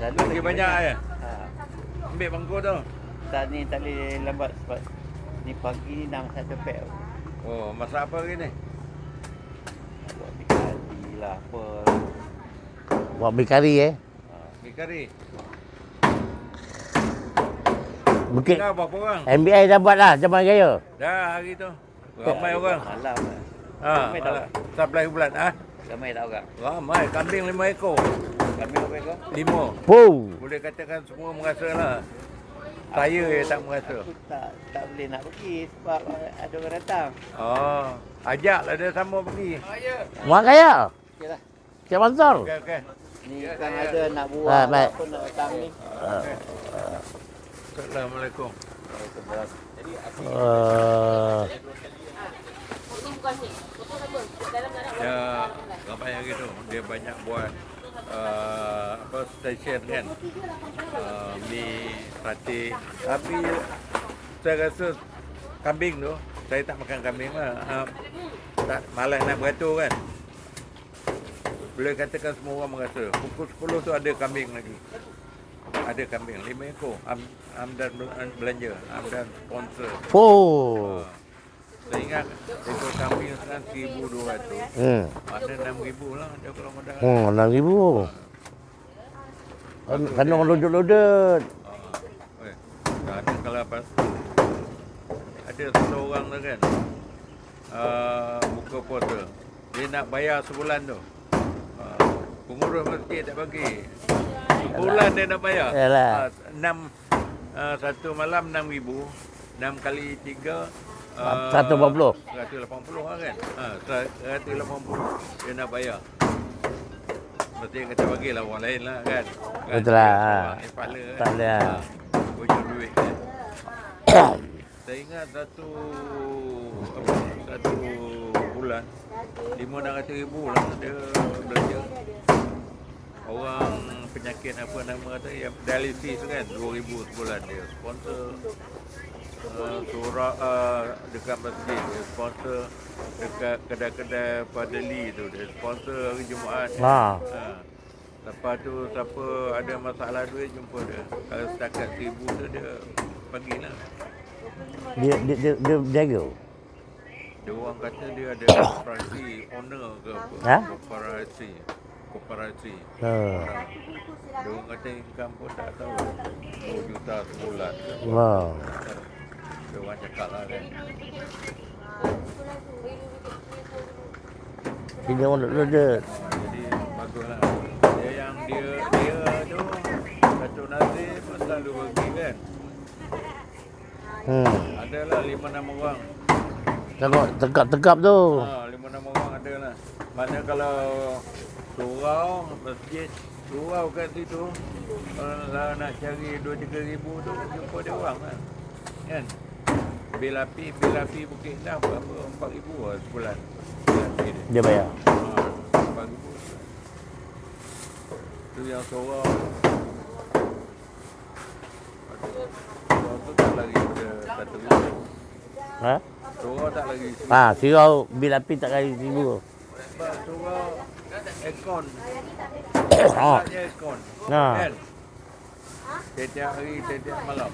Selalu Lagi banyak ya? Ha. Ambil bangku tu. Tak ni tak boleh lambat sebab ni pagi ni dah masak cepet. Oh, masak apa hari ni? Buat bikari lah apa. Buat mi kari eh. Ha. Mi kari. Bukit Tinggal berapa orang? MBI dah buat lah zaman raya. Dah hari tu. Ramai orang. Malam lah. Ha, Ramai tak? malam. Sebelah bulan. Ha? Ramai tak orang? Ramai. Kambing lima ekor. Kami berapa ekor? Lima. Puh. Boleh katakan semua merasa lah. Saya yang tak merasa. Aku tak tak boleh nak pergi sebab ada orang datang. Oh, ajaklah dia sama pergi. Mak kaya. Okey lah. Cik Mansur. Okey, okey. Ni kan ada nak buat Ah, baik. apa nak datang ni. Assalamualaikum. Uh, Dia ramai yang gitu. Dia banyak buat uh, apa stesen kan. Uh, mi, rati. Tapi saya rasa kambing tu, saya tak makan kambing lah. Uh, tak malas nak beratur kan. Boleh katakan semua orang merasa. Pukul 10 tu ada kambing lagi. Ada kambing, lima ekor. Am, Amdan bel- belanja, Amdan sponsor. puh. Saya ingat ekor kambing sekarang 1200. Hmm. Mana 6000 lah dia kalau modal. Hmm, oh, 6000. Kan kan orang lojot lojot. Ha. Ada kalau pas ada seorang tu kan. Uh, buka puasa. Dia nak bayar sebulan tu. Uh, pengurus mesti tak bagi. Sebulan dia nak bayar. Yalah. Uh, 6 uh, satu malam 6000. 6 kali 3 Ah, 180 lah kan. Ah, ha, 180 dia nak bayar. Berarti yang kata bagilah orang lain lah kan. kan? Betul lah. Ha. Kepala kan. Kepala lah. Bujur duit kan. Saya ingat satu apa, satu bulan lima enam ratus ribu lah dia belanja. Orang penyakit apa nama tu yang dialisis kan dua ribu sebulan dia sponsor uh, surah uh, dekat masjid dia sponsor dekat kedai-kedai padeli tu dia sponsor hari Jumaat Ha. Ha. Lepas tu siapa ada masalah duit jumpa dia. Kalau setakat seribu tu dia bagilah. Dia dia dia, dia jaga. Dia orang kata dia ada koperasi owner ke apa. Ha? Koperasi. Koperasi. Ha. Orang. Dia orang kata income pun tak tahu. 2 juta sebulan. Wow. Dia orang cakap lah kan. Sini orang lodut. Jadi baguslah. Dia yang dia dia tu Datuk Nazir pun selalu bagi kan. Hmm. Adalah 5 6 orang Tengok tegap-tegap tu. Ha, lima enam orang ada lah. Mana kalau surau, masjid, surau kat situ, kalau nak cari dua tiga ribu tu, jumpa dia orang lah. Kan? Bil api, bil api Bukit Indah berapa? Empat ribu lah sebulan. Dia. Bayar. Ha, empat ribu. Tu yang surau. Surau tu tak lagi pada satu ribu. Ha? Surau tak lagi seribu. Ha, sirau bil api tak kali seribu. Sebab surau aircon. Ha. Saatnya aircon. Ha. Setiap hari, setiap malam.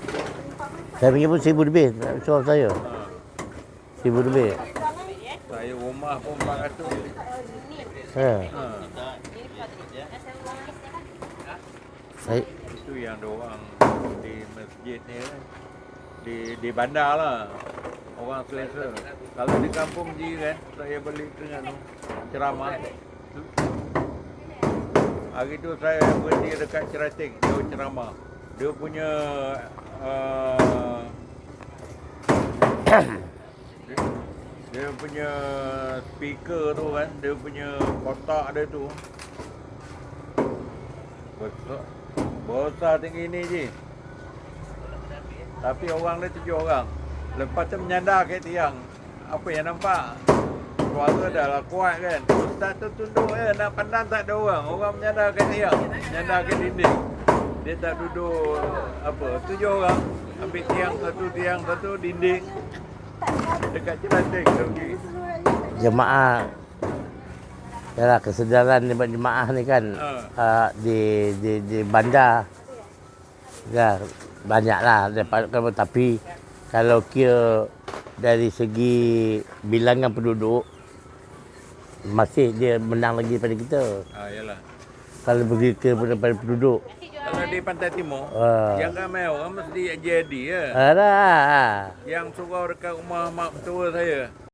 Saya pergi pun seribu lebih. Suruh saya. Ha. Seribu lebih. Saya rumah pun 400. Ha. Ha. Saya Itu yang orang di masjid ni. Di, di bandar lah. Orang selesa. Kalau di kampung jiran, saya beli dengan ceramah. Hari tu saya berhenti dekat Cerating, dia ceramah. Dia punya uh, dia, dia punya speaker tu kan, dia punya kotak dia tu. Besar, besar tinggi ni je. Tapi orang dia tujuh orang. Lepas tu menyandar ke tiang. Apa yang nampak? Suara dah lah kuat kan. Ustaz tu tunduk je. Nak pandang tak ada orang. Orang menyandar ke tiang. Menyandar ke dinding. Dia tak duduk apa. Tujuh orang. Ambil tiang satu, tiang satu, dinding. Dekat Cerating tu pergi. jemaah Yalah kesedaran jemaah ni kan Ah. uh, di di di bandar ya banyaklah daripada kalau tapi kalau kira dari segi bilangan penduduk masih dia menang lagi daripada kita. Ah, yalah. Kalau pergi ke daripada penduduk. Kalau di Pantai Timur, Ah. yang ramai orang mesti jadi ya. Alah. Yang surau dekat rumah mak tua saya.